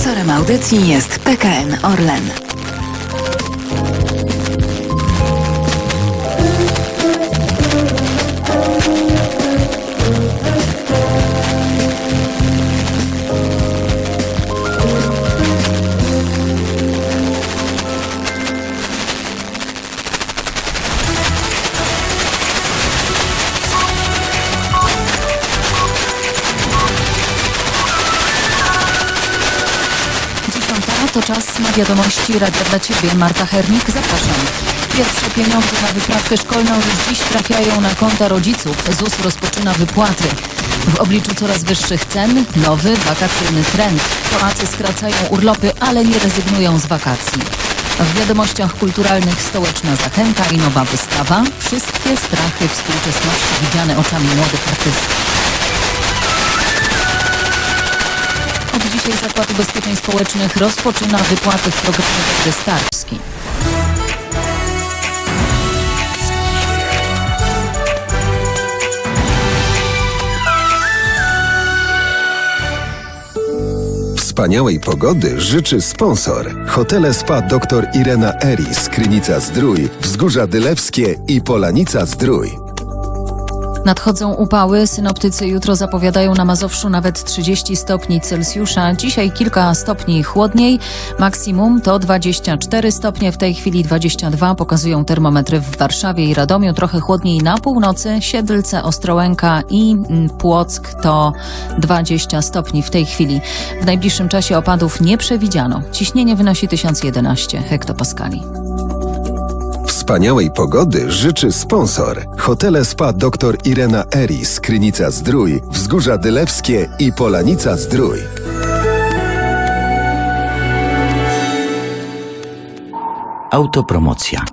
Sponsorem audycji jest PKN Orlen. To czas na wiadomości Radia dla Ciebie. Marta Hernik, zapraszam. Pierwsze pieniądze na wyprawkę szkolną już dziś trafiają na konta rodziców. ZUS rozpoczyna wypłaty. W obliczu coraz wyższych cen nowy wakacyjny trend. Polacy skracają urlopy, ale nie rezygnują z wakacji. W wiadomościach kulturalnych stołeczna zachęta i nowa wystawa. Wszystkie strachy współczesności widziane oczami młodych artystów. Dzisiaj Zakład Ubezpieczeń Społecznych rozpoczyna wypłaty w programie Wystarski. Wspaniałej pogody życzy sponsor. Hotele Spa dr Irena Eris, Krynica Zdrój, Wzgórza Dylewskie i Polanica Zdrój. Nadchodzą upały. Synoptycy jutro zapowiadają na Mazowszu nawet 30 stopni Celsjusza. Dzisiaj kilka stopni chłodniej. Maksimum to 24 stopnie, w tej chwili 22 pokazują termometry w Warszawie i Radomiu. Trochę chłodniej na północy. Siedlce, Ostrołęka i mm, Płock to 20 stopni w tej chwili. W najbliższym czasie opadów nie przewidziano. Ciśnienie wynosi 1011 hektopaskali. Wspaniałej pogody życzy sponsor. Hotele Spa dr Irena Eris, Krynica Zdrój, Wzgórza Dylewskie i Polanica Zdrój. Autopromocja.